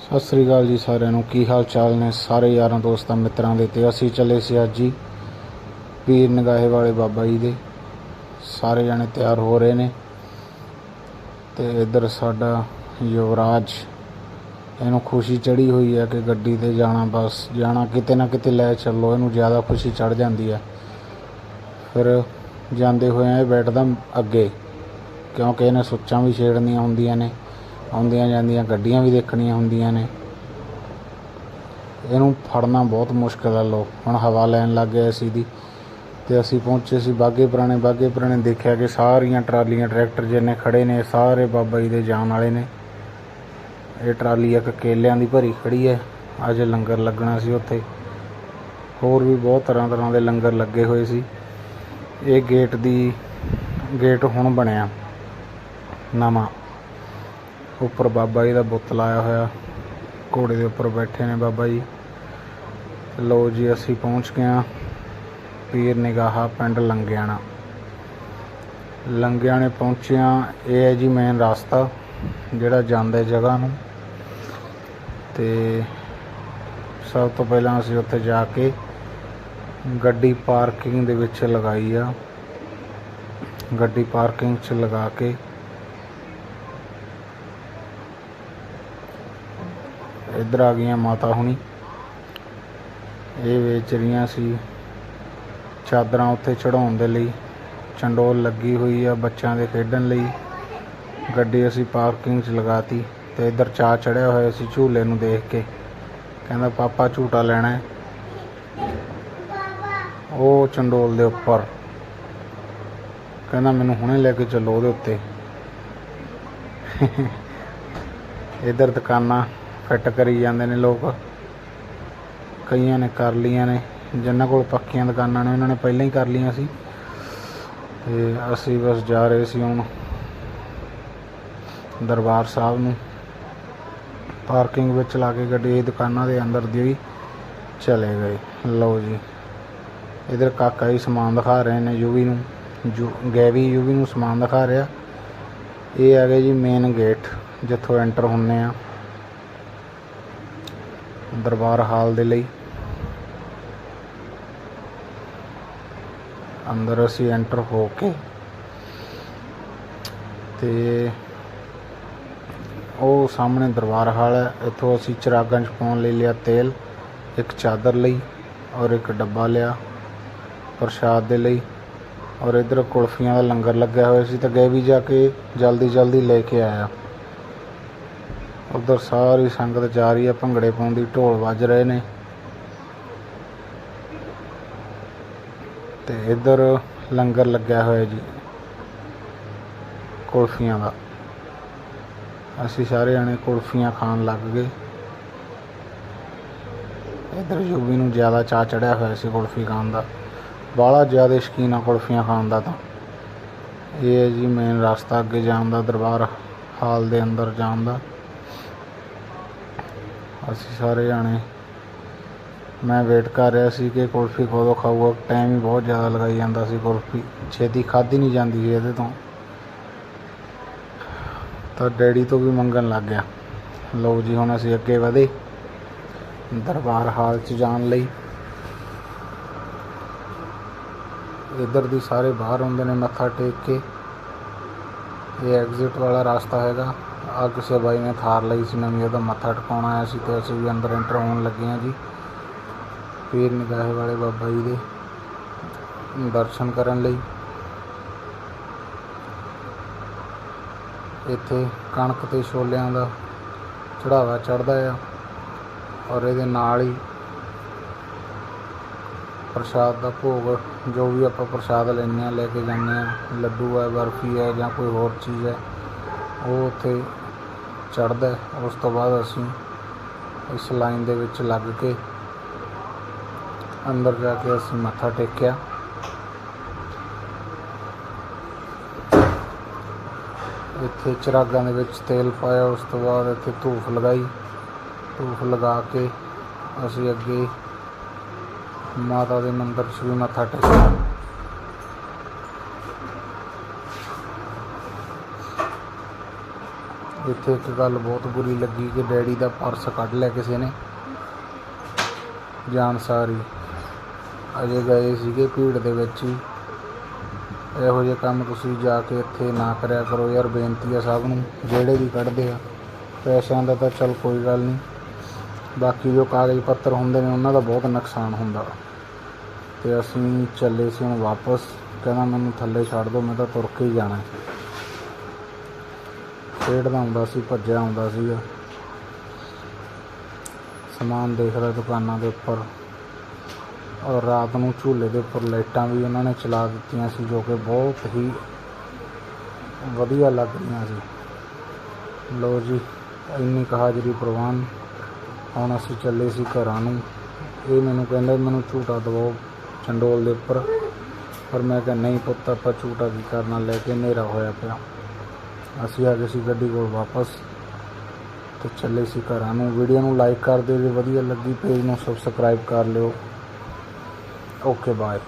ਸਤਿ ਸ੍ਰੀ ਅਕਾਲ ਜੀ ਸਾਰਿਆਂ ਨੂੰ। ਕੀ ਹਾਲ ਚਾਲ ਨੇ ਸਾਰੇ ਯਾਰਾਂ ਦੋਸਤਾਂ ਮਿੱਤਰਾਂ ਦੇ ਤੇ ਅਸੀਂ ਚੱਲੇ ਸੀ ਅੱਜ ਜੀ ਪੀਰ ਨਗਾਹੇ ਵਾਲੇ ਬਾਬਾ ਜੀ ਦੇ। ਸਾਰੇ ਜਣੇ ਤਿਆਰ ਹੋ ਰਹੇ ਨੇ ਤੇ ਇੱਧਰ ਸਾਡਾ ਯੁਵਰਾਜ, ਇਹਨੂੰ ਖੁਸ਼ੀ ਚੜੀ ਹੋਈ ਹੈ ਕਿ ਗੱਡੀ ਤੇ ਜਾਣਾ, ਬਸ ਜਾਣਾ, ਕਿਤੇ ਨਾ ਕਿਤੇ ਲੈ ਚੱਲੋ, ਇਹਨੂੰ ਜ਼ਿਆਦਾ ਖੁਸ਼ੀ ਚੜ ਜਾਂਦੀ ਹੈ। ਫਿਰ ਜਾਂਦੇ ਹੋਏ ਇਹ ਬੈਠਦਾ ਅੱਗੇ, ਕਿਉਂਕਿ ਇਹਨੇ ਸੁੱਚਾਂ ਵੀ ਛੇੜਨੀਆਂ ਹੁੰਦੀਆਂ ਨੇ। ਆਉਂਦੀਆਂ ਜਾਂਦੀਆਂ ਗੱਡੀਆਂ ਵੀ ਦੇਖਣੀਆਂ ਹੁੰਦੀਆਂ ਨੇ। ਇਹਨੂੰ ਫੜਨਾ ਬਹੁਤ ਮੁਸ਼ਕਲ ਆ ਲੋ ਹੁਣ ਹਵਾ ਲੈਣ ਲੱਗ ਗਏ ਅਸੀਂ ਦੀ ਤੇ ਅਸੀਂ ਪਹੁੰਚੇ ਸੀ ਬਾਗੇ ਪੁਰਾਣੇ ਬਾਗੇ ਪੁਰਾਣੇ ਦੇਖਿਆ ਕਿ ਸਾਰੀਆਂ ਟਰਾਲੀਆਂ, ਟਰੈਕਟਰ ਜਿੰਨੇ ਖੜੇ ਨੇ, ਸਾਰੇ ਬਾਬਾ ਜੀ ਦੇ ਜਾਣ ਵਾਲੇ ਨੇ। ਇਹ ਟਰਾਲੀ ਇੱਕ ਕੇਲਿਆਂ ਦੀ ਭਰੀ ਖੜੀ ਹੈ। ਅੱਜ ਲੰਗਰ ਲੱਗਣਾ ਸੀ ਉੱਥੇ। ਹੋਰ ਵੀ ਬਹੁਤ ਤਰ੍ਹਾਂ ਤਰ੍ਹਾਂ ਦੇ ਲੰਗਰ ਲੱਗੇ ਹੋਏ ਸੀ। ਇਹ ਗੇਟ ਦੀ, ਗੇਟ ਹੁਣ ਬਣਿਆ। ਨਵਾਂ। ਉੱਪਰ ਬਾਬਾ ਜੀ ਦਾ ਬੁੱਤ ਲਾਇਆ ਹੋਇਆ। ਘੋੜੇ ਦੇ ਉੱਪਰ ਬੈਠੇ ਨੇ ਬਾਬਾ ਜੀ। ਲੋ ਜੀ, ਅਸੀਂ ਪਹੁੰਚ ਗਏ ਹਾਂ ਪੀਰ ਨਿਗਾਹਾ ਪਿੰਡ ਲੰਗਿਆਣਾ। ਲੰਗਿਆਣੇ ਪਹੁੰਚਿਆ ਇਹ ਹੈ ਜੀ ਮੇਨ ਰਸਤਾ, ਜਿਹੜਾ ਜਾਂਦਾ ਜਗ੍ਹਾ ਨੂੰ। ਤੇ ਸਭ ਤੋਂ ਪਹਿਲਾਂ ਅਸੀਂ ਉੱਥੇ ਜਾ ਕੇ ਗੱਡੀ ਪਾਰਕਿੰਗ ਦੇ ਵਿੱਚ ਲਗਾਈ ਆ। ਗੱਡੀ ਪਾਰਕਿੰਗ 'ਚ ਲਗਾ ਕੇ ਇੱਧਰ ਆ ਗਈਆਂ ਮਾਤਾ ਹੁਣੀ। ਇਹ ਵੇਚ ਰਹੀਆਂ ਸੀ ਚਾਦਰਾਂ ਉੱਥੇ ਚੜਾਉਣ ਦੇ ਲਈ। ਚੰਡੋਲ ਲੱਗੀ ਹੋਈ ਆ ਬੱਚਿਆਂ ਦੇ ਖੇਡਣ ਲਈ। ਗੱਡੀ ਅਸੀਂ ਪਾਰਕਿੰਗ 'ਚ ਲਗਾਤੀ ਤੇ ਇੱਧਰ ਚਾ ਚੜਿਆ ਹੋਇਆ ਸੀ ਝੂਲੇ ਨੂੰ ਦੇਖ ਕੇ। ਕਹਿੰਦਾ, ਪਾਪਾ, ਝੂਟਾ ਲੈਣਾ ਹੈ। ਉਹ ਚੰਡੋਲ ਦੇ ਉੱਪਰ। ਕਹਿੰਦਾ, ਮੈਨੂੰ ਹੁਣੇ ਲੈ ਕੇ ਚੱਲੋ ਉਹਦੇ ਉੱਤੇ। ਇੱਧਰ ਦੁਕਾਨਾਂ ਫਿੱਟ ਕਰੀ ਜਾਂਦੇ ਨੇ ਲੋਕ। ਕਈਆਂ ਨੇ ਕਰ ਲੀਆਂ ਨੇ। ਜਿਨ੍ਹਾਂ ਕੋਲ ਪੱਕੀਆਂ ਦੁਕਾਨਾਂ ਨੇ, ਉਹਨਾਂ ਨੇ ਪਹਿਲਾਂ ਹੀ ਕਰ ਲੀਆਂ ਸੀ। ਤੇ ਅਸੀਂ ਬਸ ਜਾ ਰਹੇ ਸੀ ਹੁਣ ਦਰਬਾਰ ਸਾਹਿਬ ਨੂੰ। ਪਾਰਕਿੰਗ ਵਿੱਚ ਲਾ ਕੇ ਗੱਡੀ ਦੁਕਾਨਾਂ ਦੇ ਅੰਦਰ ਦੀ ਹੀ ਚਲੇ ਗਏ। ਲਓ ਜੀ। ਇਧਰ ਕਾਕਾ ਜੀ ਸਮਾਨ ਦਿਖਾ ਰਹੇ ਨੇ ਯੂਵੀ ਨੂੰ। ਜੂ ਗੈਵੀ ਯੂਵੀ ਨੂੰ ਸਮਾਨ ਦਿਖਾ ਰਿਹਾ। ਇਹ ਆ ਗਿਆ ਜੀ ਮੇਨ ਗੇਟ ਜਿੱਥੋਂ ਐਂਟਰ ਹੁੰਨੇ ਆ। ਦਰਬਾਰ ਹਾਲ ਦੇ ਲਈ। ਅੰਦਰ ਅਸੀਂ ਐਂਟਰ ਹੋ ਕੇ ਤੇ ਉਹ ਸਾਹਮਣੇ ਦਰਬਾਰ ਹਾਲ ਹੈ। ਇੱਥੋਂ ਅਸੀਂ ਚਿਰਾਗਾਂ 'ਚ ਪਾਉਣ ਲਈ, ਲਿਆ ਤੇਲ, ਇੱਕ ਚਾਦਰ ਲਈ ਔਰ ਇੱਕ ਡੱਬਾ ਲਿਆ ਪ੍ਰਸ਼ਾਦ ਦੇ ਲਈ ਔਰ ਇਧਰ ਕੁਲਫੀਆਂ ਦਾ ਲੰਗਰ ਲੱਗਿਆ ਹੋਇਆ ਸੀ। ਤਾਂ ਗਏ ਵੀ ਜਾ ਕੇ ਜਲਦੀ ਜਲਦੀ ਲੈ ਕੇ ਆਇਆ। ਉਧਰ ਸਾਰੀ ਸੰਗਤ ਜਾ ਰਹੀ ਹੈ ਭੰਗੜੇ ਪਾਉਂਦੀ ਢੋਲ ਵੱਜ ਰਹੇ ਨੇ। ਤੇ ਇੱਧਰ ਲੰਗਰ ਲੱਗਿਆ ਹੋਇਆ ਜੀ, ਕੁਲਫੀਆਂ ਦਾ। ਅਸੀਂ ਸਾਰੇ ਜਾਣੇ ਕੁਲਫੀਆਂ ਖਾਣ ਲੱਗ ਗਏ। ਇੱਧਰ ਯੂਵੀ ਨੂੰ ਜ਼ਿਆਦਾ ਚਾਅ ਚੜਿਆ ਹੋਇਆ ਸੀ ਕੁਲਫੀ ਖਾਣ ਦਾ। ਬਾਹਲਾ ਜ਼ਿਆਦਾ ਸ਼ੌਕੀਨ ਆ ਕੁਲਫੀਆਂ ਖਾਣ ਦਾ ਤਾਂ। ਇਹ ਹੈ ਜੀ ਮੇਨ ਰਸਤਾ ਅੱਗੇ ਜਾਣ ਦਾ, ਦਰਬਾਰ ਹਾਲ ਦੇ ਅੰਦਰ ਜਾਣ ਦਾ। ਅਸੀਂ ਸਾਰੇ ਜਾਣੇ। ਮੈਂ ਵੇਟ ਕਰ ਰਿਹਾ ਸੀ ਕਿ ਕੁਲਫੀ ਕਦੋਂ ਖਾਊਗਾ। ਟਾਈਮ ਹੀ ਬਹੁਤ ਜ਼ਿਆਦਾ ਲਗਾਈ ਜਾਂਦਾ ਸੀ ਕੁਲਫੀ। ਛੇਤੀ ਖਾਧੀ ਨਹੀਂ ਜਾਂਦੀ ਸੀ ਇਹਦੇ ਤੋਂ। ਤਾਂ ਡੈਡੀ ਤੋਂ ਵੀ ਮੰਗਣ ਲੱਗ ਗਿਆ। ਲਓ ਜੀ, ਹੁਣ ਅਸੀਂ ਅੱਗੇ ਵਧੇ। ਦਰਬਾਰ ਹਾਲ 'ਚ ਜਾਣ ਲਈ। ਇੱਧਰ ਦੀ ਸਾਰੇ ਬਾਹਰ ਹੁੰਦੇ ਨੇ ਮੱਥਾ ਟੇਕ ਕੇ। ਇਹ ਐਗਜ਼ਿਟ ਵਾਲਾ ਰਸਤਾ ਹੈਗਾ। ਆ ਕਿਸੇ ਬਾਈ ਨੇ ਥਾਰ ਲਈ ਸੀ, ਨਵੀਂ ਉਹਦਾ ਮੱਥਾ ਟਿਕਾਉਣਾ ਆਇਆ ਸੀ ਤੇ ਅਸੀਂ ਵੀ ਅੰਦਰ ਐਂਟਰ ਹੋਣ ਲੱਗੇ ਹਾਂ ਜੀ। ਪੀਰ ਨਿਗਾਹੇ ਵਾਲੇ ਬਾਬਾ ਜੀ ਦੇ ਦਰਸ਼ਨ ਕਰਨ ਲਈ। ਇੱਥੇ ਕਣਕ ਤੇ ਛੋਲਿਆਂ ਦਾ ਚੜਾਵਾ ਚੜਦਾ ਆ ਔਰ ਇਹਦੇ ਨਾਲ ਹੀ ਪ੍ਰਸ਼ਾਦ ਦਾ ਭੋਗ, ਜੋ ਵੀ ਆਪਾਂ ਪ੍ਰਸ਼ਾਦ ਲੈਂਦੇ ਆ ਲੈ ਕੇ ਜਾਂਦੇ ਆ ਲੱਡੂ ਹੈ, ਬਰਫੀ ਹੈ ਜਾਂ ਕੋਈ ਹੋਰ ਚੀਜ਼ ਹੈ, ਉਹ ਉੱਥੇ ਚੜਦਾ ਉਸ ਤੋਂ ਬਾਅਦ ਅਸੀਂ ਇਸ ਲਾਈਨ ਦੇ ਵਿੱਚ ਲੱਗ ਕੇ ਅੰਦਰ ਜਾ ਕੇ ਅਸੀਂ ਮੱਥਾ ਟੇਕਿਆ। ਇੱਥੇ ਚਿਰਾਗਾਂ ਦੇ ਵਿੱਚ ਤੇਲ ਪਾਇਆ, ਉਸ ਤੋਂ ਬਾਅਦ ਇੱਥੇ ਧੂਫ ਲਗਾਈ। ਧੂਫ ਲਗਾ ਕੇ ਅਸੀਂ ਅੱਗੇ ਮਾਤਾ ਦੇ ਮੰਦਰ 'ਚ ਵੀ ਮੱਥਾ ਟੇਕਿਆ। ਇੱਥੇ ਇੱਕ ਗੱਲ ਬਹੁਤ ਬੁਰੀ ਲੱਗੀ ਕਿ ਡੈਡੀ ਦਾ ਪਰਸ ਕੱਢ ਲਿਆ ਕਿਸੇ ਨੇ। ਜਾਣ ਸਾਰੀ। ਅਜੇ ਗਏ ਸੀਗੇ ਭੀੜ ਦੇ ਵਿੱਚ ਹੀ ਇਹੋ ਜਿਹੇ ਕੰਮ ਤੁਸੀਂ ਜਾ ਕੇ ਇੱਥੇ ਨਾ ਕਰਿਆ ਕਰੋ ਯਾਰ, ਬੇਨਤੀ ਆ ਸਭ ਨੂੰ। ਜਿਹੜੇ ਵੀ ਕੱਢਦੇ ਆ, ਪੈਸਿਆਂ ਦਾ ਤਾਂ ਚਲ ਕੋਈ ਗੱਲ ਨਹੀਂ। ਬਾਕੀ ਜੋ ਕਾਗਜ਼ ਪੱਤਰ ਹੁੰਦੇ ਨੇ, ਉਹਨਾਂ ਦਾ ਬਹੁਤ ਨੁਕਸਾਨ ਹੁੰਦਾ। ਤੇ ਅਸੀਂ ਚੱਲੇ ਸੀ ਹੁਣ ਵਾਪਸ। ਕਹਿੰਦਾ, ਮੈਨੂੰ ਥੱਲੇ ਛੱਡ ਦਿਓ ਮੈਂ ਤਾਂ ਤੁਰ ਕੇ ਹੀ ਜਾਣਾ ਖੇਡਦਾ ਹੁੰਦਾ ਸੀ, ਭੱਜਿਆ ਹੁੰਦਾ ਸੀਗਾ। ਸਮਾਨ ਦੇਖਦਾ ਦੁਕਾਨਾਂ ਦੇ ਉੱਪਰ। ਔਰ ਰਾਤ ਨੂੰ ਝੂਲੇ ਦੇ ਉੱਪਰ ਲਾਈਟਾਂ ਵੀ ਉਹਨਾਂ ਨੇ ਚਲਾ ਦਿੱਤੀਆਂ ਸੀ, ਜੋ ਕਿ ਬਹੁਤ ਹੀ ਵਧੀਆ ਲੱਗ ਰਹੀਆਂ ਸੀ। ਲੋ ਜੀ, ਇੰਨੀ ਕੁ ਹਾਜ਼ਰੀ ਪ੍ਰਵਾਨ। ਹੁਣ ਅਸੀਂ ਚੱਲੇ ਸੀ ਘਰਾਂ ਨੂੰ। ਇਹ ਮੈਨੂੰ ਕਹਿੰਦਾ, ਮੈਨੂੰ ਝੂਟਾ ਦਵਾਓ ਚੰਡੋਲ ਦੇ ਉੱਪਰ। ਪਰ ਮੈਂ ਕਿਹਾ, ਨਹੀਂ ਪੁੱਤ, ਆਪਾਂ ਝੂਟਾ ਕੀ ਕਰਨਾ? ਲੈ ਕੇ ਹਨੇਰਾ ਹੋਇਆ ਪਿਆ। ਅਸੀਂ ਆ ਗਏ ਸੀ ਗੱਡੀ ਕੋਲ ਵਾਪਸ ਤੇ ਚੱਲੇ ਸੀ ਘਰਾਂ ਨੂੰ। ਵੀਡੀਓ ਨੂੰ ਲਾਈਕ ਕਰ ਦਿਓ ਜੇ ਵਧੀਆ ਲੱਗੀ ਪੇਜ ਨੂੰ ਸਬਸਕ੍ਰਾਈਬ ਕਰ ਲਿਓ। Okay bye